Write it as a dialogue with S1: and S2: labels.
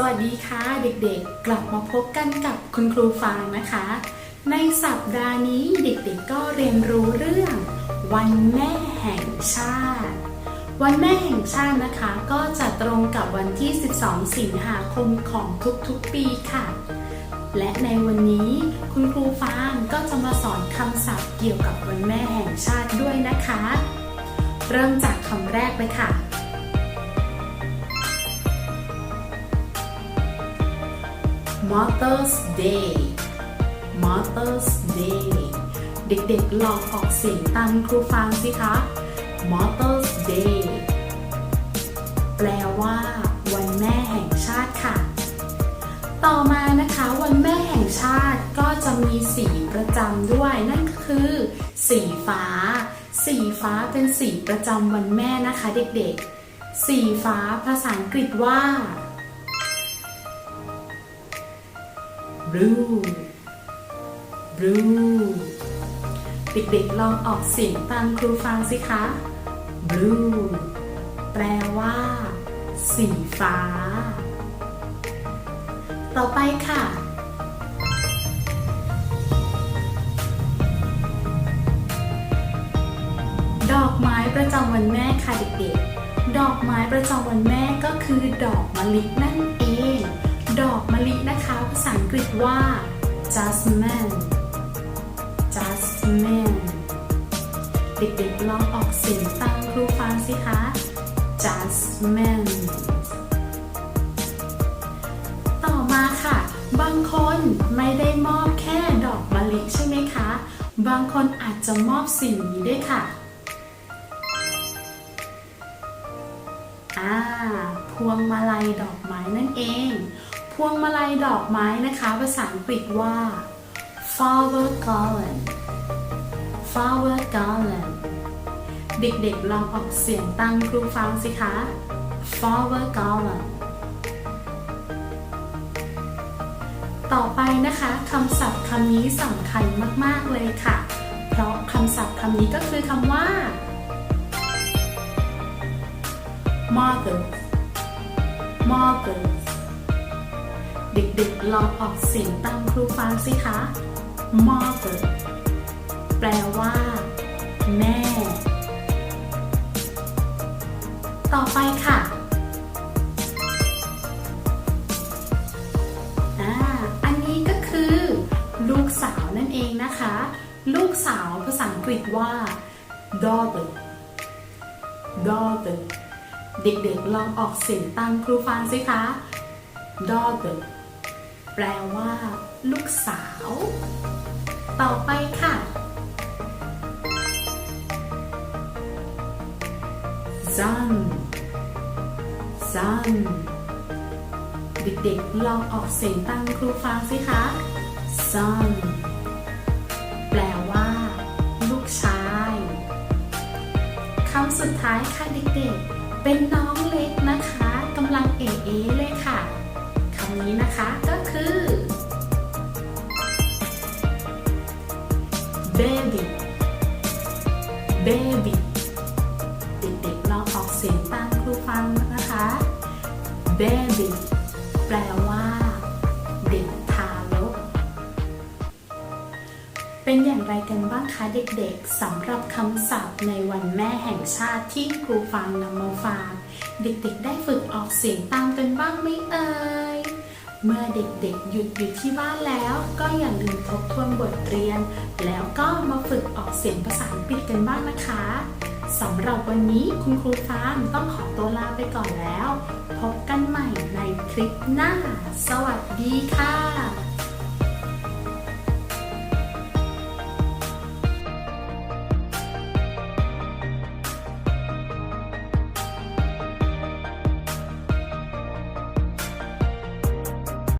S1: สวัสดีค่ะเด็กๆ กลับมาพบกันกับคุณครูฟางนะคะ ในสัปดาห์นี้เด็กๆก็เรียนรู้เรื่อง วันแม่แห่งชาติ วันแม่แห่งชาตินะคะ ก็จะตรงกับวันที่ 12 สิงหาคมของทุกๆปีค่ะ และในวันนี้คุณครูฟางก็จะมาสอนคำศัพท์เกี่ยวกับวันแม่แห่งชาติด้วยนะคะ เริ่มจากคำแรกเลยค่ะ Mother's Day Mother's Day เด็กๆ ลองออกเสียงตามครูฟังสิคะ Mother's Day แปลว่า วันแม่แห่งชาติค่ะ ต่อมานะคะ วันแม่แห่งชาติก็จะมีสีประจำด้วย นั่นก็คือ สีฟ้า สีฟ้าเป็นสีประจำวันแม่นะคะ เด็กๆ สีฟ้าภาษาอังกฤษว่า blue blue เด็กๆลองออกเสียงตามครูฟังสิคะ blue แปลว่า สีฟ้า ต่อไปค่ะ ดอกไม้ประจำวันแม่ค่ะเด็กๆ ดอกไม้ประจำวันแม่ก็คือดอกมะลินั่นเอง ว่า jasmine jasmine เด็กๆลองออกเสียงตามครูฟังสิคะ jasmine ต่อมาค่ะ บางคนไม่ได้มอบแค่ดอกมะลิใช่ไหมคะ บางคนอาจจะมอบสีด้วยค่ะอ่าพวงมาลัยดอกไม้นั่นเอง พวงมาลัยดอกไม้นะคะ ภาษาอังกฤษว่า flower garland flower garland เด็กๆลองออกเสียงตามครูฟังสิคะ flower garland ต่อไปนะคะคำศัพท์คำนี้สำคัญมากๆเลยค่ะ เพราะคำศัพท์คำนี้ก็คือคำว่า mother mother เด็กๆลองออกเสียงตามครูฟังสิคะ mother แปลว่า แม่ ต่อไปค่ะอ่าอันนี้ก็คือ ลูกสาวนั่นเองนะคะ ลูกสาวภาษาอังกฤษว่า daughter daughter เด็กๆลองออกเสียงตามครูฟังสิคะ daughter แปลว่า ลูกสาว ต่อไปค่ะ son son เด็กๆลองออกเสียงตามครูฟังสิคะ son แปลว่า ลูกชายคำสุดท้ายค่ะเด็กๆ เป็นน้องเล็กนะคะกำลังเอเอเลยค่ะ นี้นะคะก็คือ baby baby เด็กๆลองออกเสียงตามครูฟังนะคะ baby แปลว่า เด็กทารก เป็นอย่างไรกันบ้างคะเด็กๆสำหรับคำศัพท์ในวันแม่แห่งชาติที่ครูฟังนำมาฝาก เด็กๆได้ฝึกออกเสียงตามกันบ้างไหมเอ่ย เมื่อเด็กๆ หยุดอยู่ที่บ้านแล้ว ก็อย่าลืมทบทวนบทเรียน แล้วก็มาฝึกออกเสียงภาษาอังกฤษกันบ้างนะคะสำหรับวันนี้คุณครูฟางต้องขอตัวลาไปก่อนแล้ว พบกันใหม่ในคลิปหน้า สวัสดีค่ะ